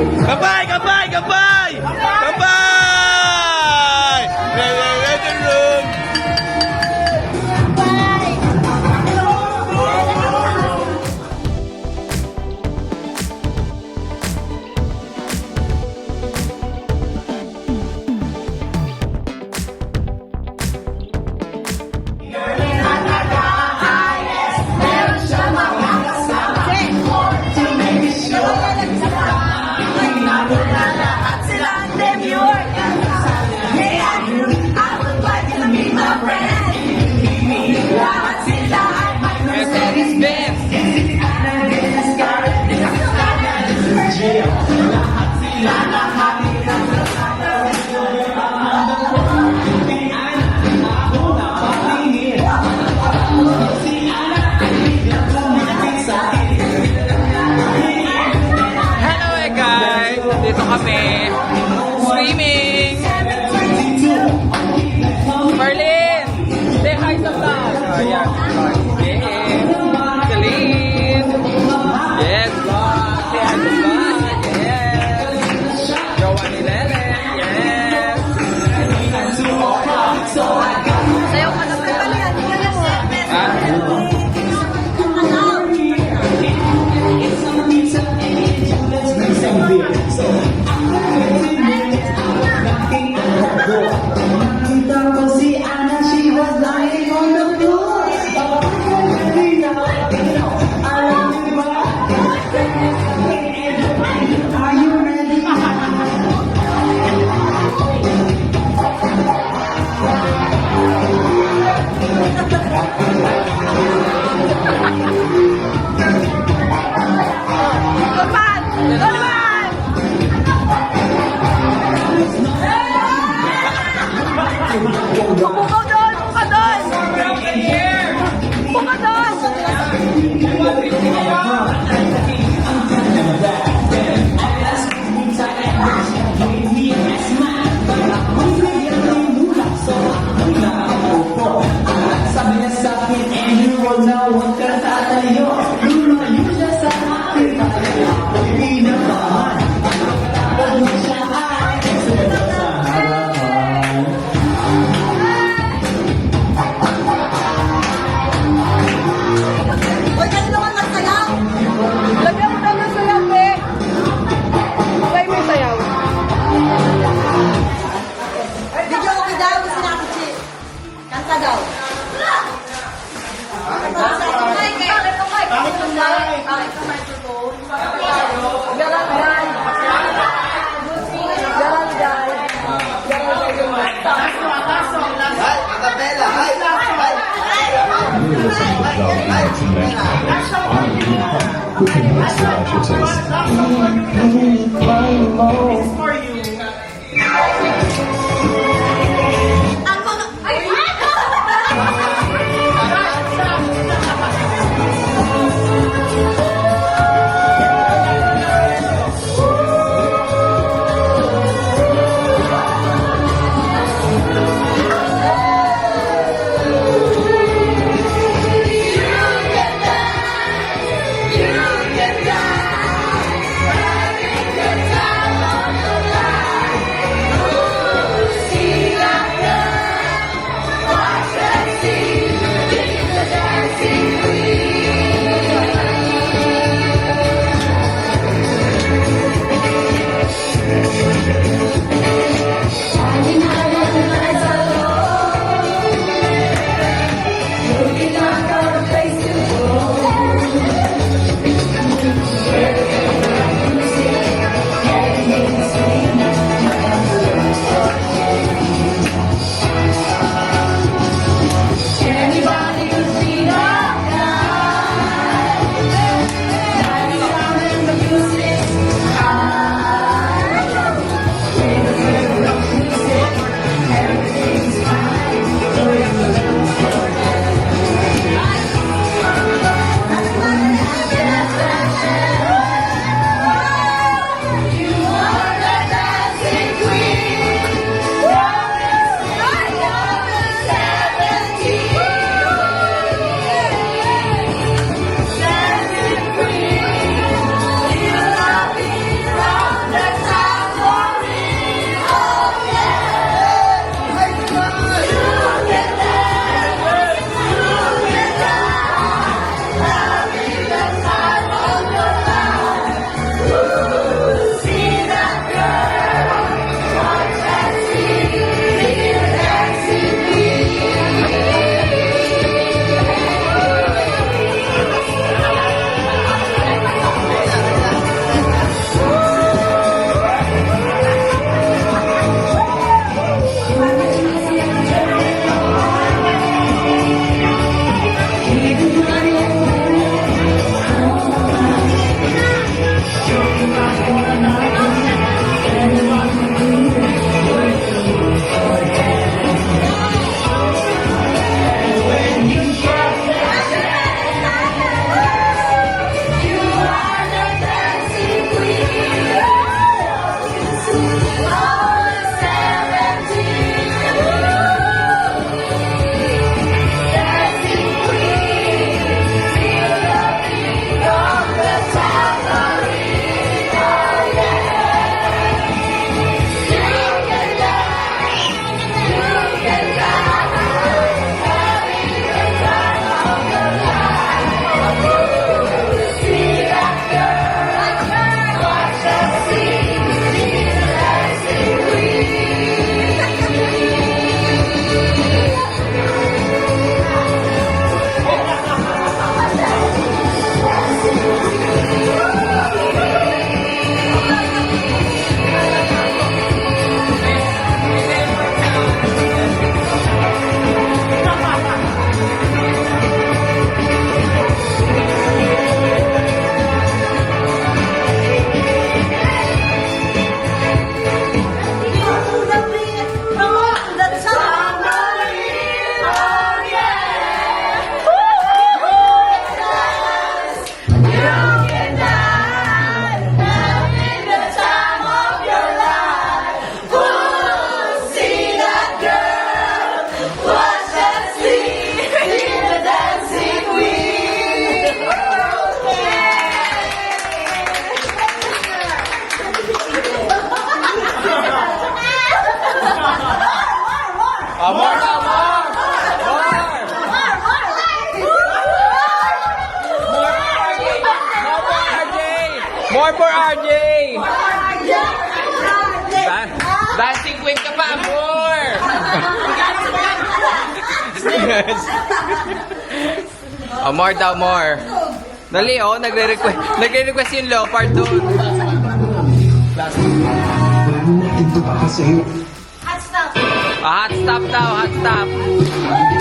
Kapay! Kapay! Kapay! 我不是 More for RJ! Dan dancing queen ka pa, more! yes. oh, more daw, more. Dali, oh, nagre-request. Nagre-request yung leopard doon. Hot stop. Ah, hot stop daw, hot stop.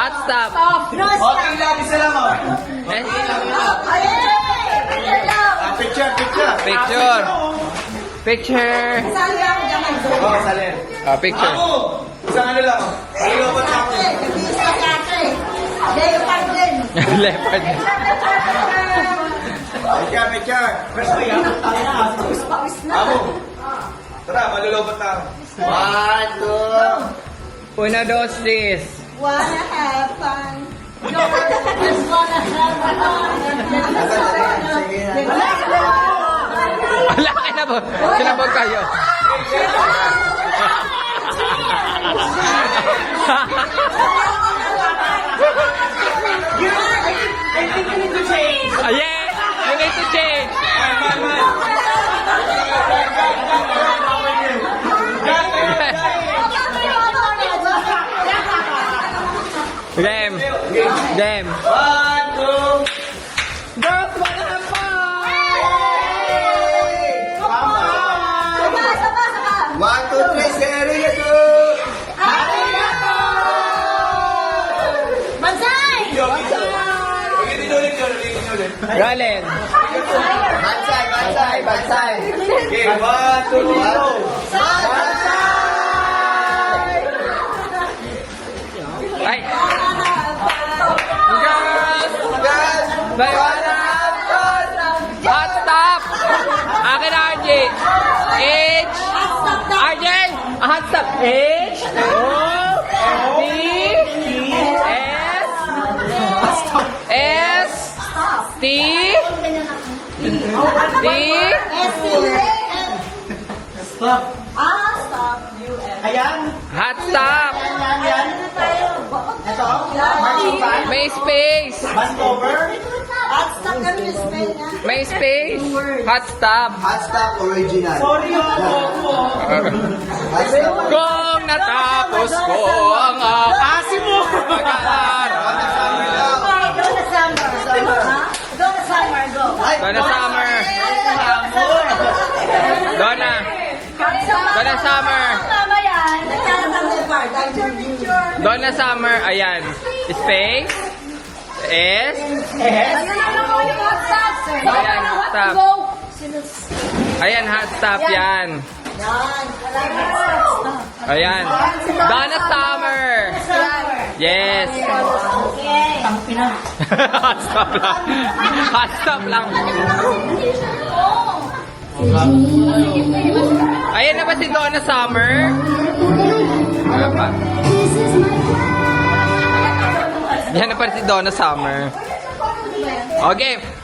Hot stop! Okay lang, isa lang oh. Eh, Ah, picture, picture. Picture. Picture. Oh, salin. Ah, picture. Ako! Isang ano lang. Ilobot ako. Leopard. Picture, picture. First ko yan. Ako. Tara, malulobot na ako. One, two. Una, dos, tres. Wanna have fun. Just wanna have fun. Wala ka na ba? Sinabog kayo. Galen! Bansay, bansay, bansay. Okay, one, two, three, go. Ay! Girls! Guys, May wanna have fun! Hot stop! Akin RJ! H! RJ! Hot stop! H! O! D! D. Stop. Ah, stop. Ayan. Hot stop. Yan, yan. Na tayo? Ito. Marzipan. May space. Bus cover. At stop kami yung spell niya. May space. Hot stop. Hot Stop Original. Sorry oh, ako. Hot Stop. Kung natapos ko ang Asim mo. Summer, go. Donna Summer. Donna. Donna Summer. Tama yan. Donna Summer. Ayan. Space. S. Stop. Ayan, hot stop. Ayan, hot stop yan. Ayan. Donna Summer. Yes. Okay. hot stop lang. Hot stop lang. Ayan na ba si Donna Summer? Wala pa. Yan na pa si Donna Summer. Okay.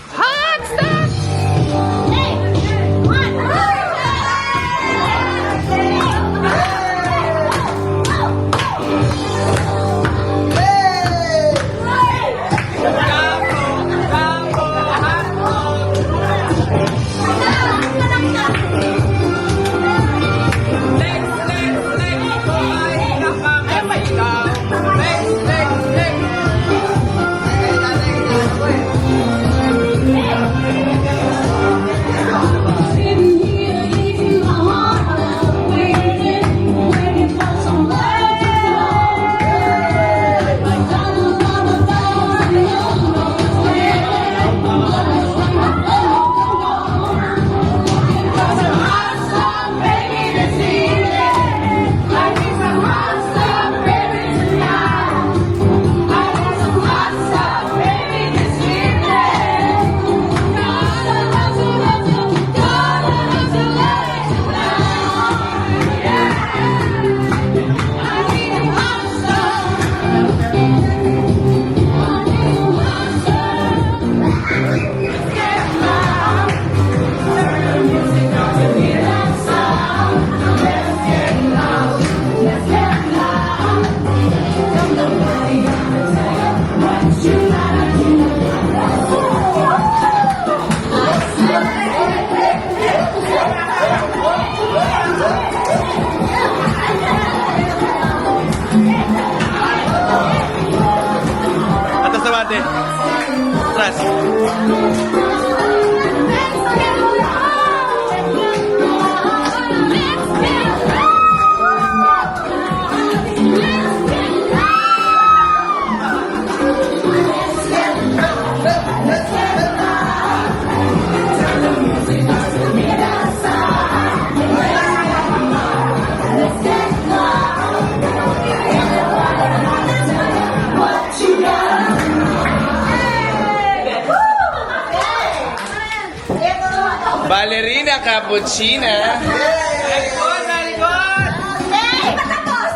Cappuccina. Very good, very good! Ay, hindi pa tapos?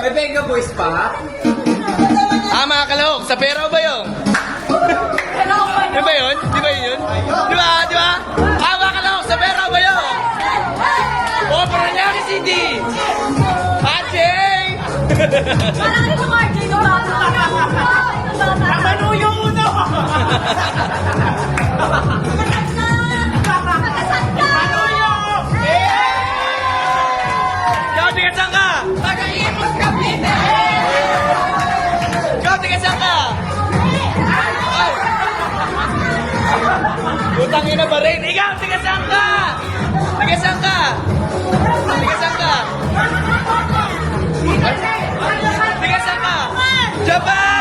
May Venga Boys pa? Ah, mga kalahok, sa pera ba yun? Di ba yun? Di ba yun? Di ba? Di ba? Ah, mga kalahok, sa pera ba yun? Opera niya si Cindy! Acheng! Parang ito, RJ, Utang ina ba rin? Ikaw, tiga saan ka? Tiga saan ka? Tiga saan ka? Tiga saan ka? Japan!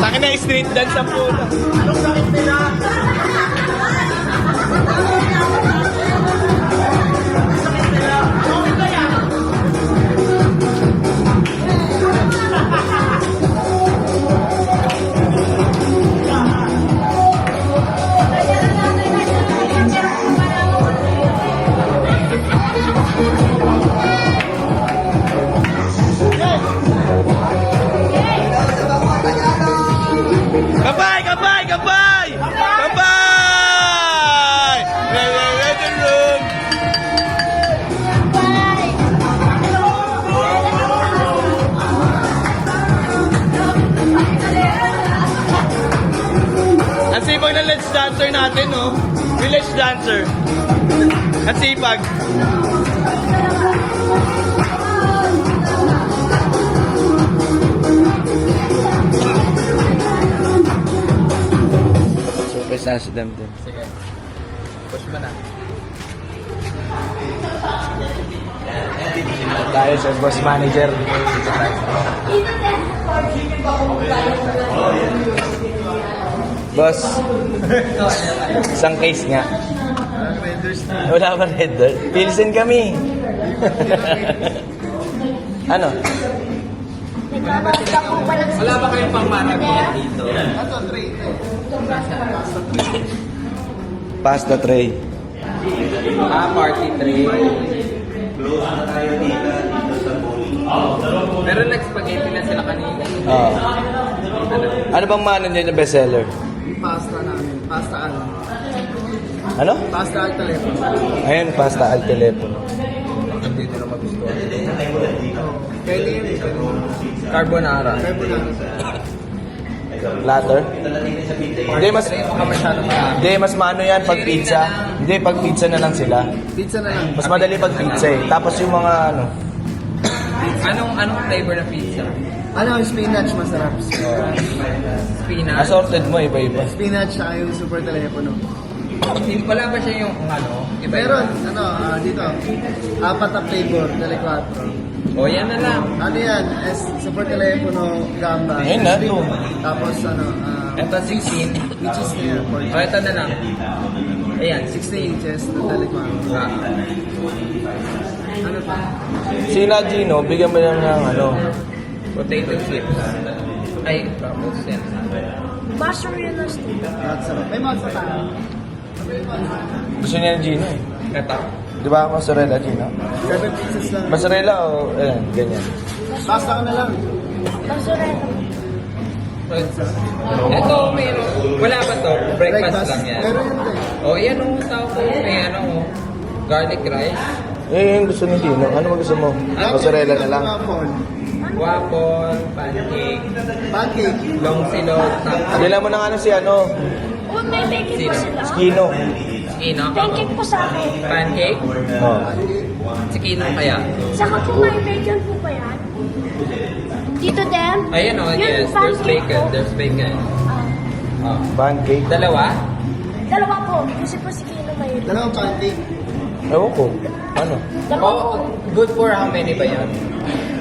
Sa akin na street dance ang puta. Anong sakit nila? At sipag. Super sa them din. Sige. Push mo na. Tayo sa boss manager. Boss, isang case nga. Wala ba red doon? Pilsen kami. ano? Sa Wala ba kayong pangmanagyan dito? Pasta tray. Ah, party tray. Pero nag-spaghetti na sila kanina. Oo. Ano bang mano niyo na bestseller? Pasta namin. Pasta ano? Ano? Pasta al telepono. Ayun, pasta al telepono. Hindi na magustuhan. Pwede yun eh. Carbonara. Carbonara. Platter? Hindi, mas... Hindi, mas maano yan pag pizza. Hindi, pag pizza na lang sila. Pizza na lang. Mas madali pag pizza eh. Tapos yung mga ano... Anong anong flavor na pizza? Ano, spinach masarap. Spinach? Assorted mo, iba-iba. Spinach saka yung super telepono. Hindi wala ba siya yung ano? Iba Meron, ano, ah, dito. Apat na flavor, 4. O yan na lang. Ano yan? S, super telepono, gamba. Ayun na, ito. Tapos ano, ah, Ito 16. which is here, O ito na lang. Ayan, 16. 60 inches na tele 4. Ah. Ano pa? Sina Gino, bigyan mo lang ng ano... Potato chips. Ay, tapos yan. mushroom na steak. At sarap. May mga tayo. Gusto niya ng Gino eh. Ito. Di ba mozzarella Gino? Seven pieces lang. Mozzarella o... Ayan, ganyan. Pasta ka na lang. Basureta. Ito, meron. Wala ba to? Breakfast, lang yan. Pero yun eh. O, yan o. Tao ko. May ano o. Garlic rice. Eh, yung gusto ni Gino. Ano mo gusto mo? Mozzarella na lang. Waffle. Pancake, Pancake. long silog, tapos Bilang mo ng ano si ano, Oh, may pancake po sila. Kino. Kino. Pancake po sa akin. Pancake? Oh. Si Kino kaya? Saka po may bacon po ba yan? Dito din? Ayan o, Yung yes. There's pancake bacon. po. There's bacon. Ah, Oh. Pancake. Dalawa? dalawa po. Kasi po si Kino may... Dalawang pancake. Ewan ko. Ano? Dalawa po. Oh, good for how many ba yan?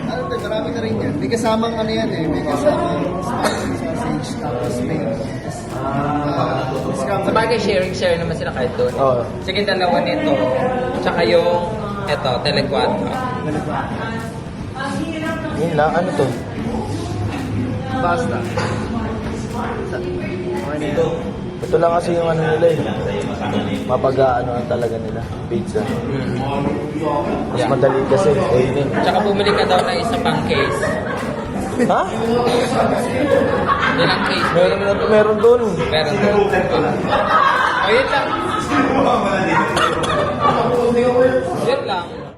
Ano to, marami na rin yan. May kasamang ano yan eh. May kasamang sausage. Tapos may Sa scrambled. bagay, sharing-share naman sila kahit doon. Oo. Sige, dalawa nito. Tsaka yung, eto, telequattro. Yun lang. Ano to? Yun. Ito lang kasi yung ano nila eh. Mapaga-ano talaga nila. Pizza. Mas Yeah. madali kasi. Kainin. Tsaka bumili ka daw ng isa pang case. Ha? Ilang case? Meron, na, meron doon. Meron doon. O, yun lang. Yun lang.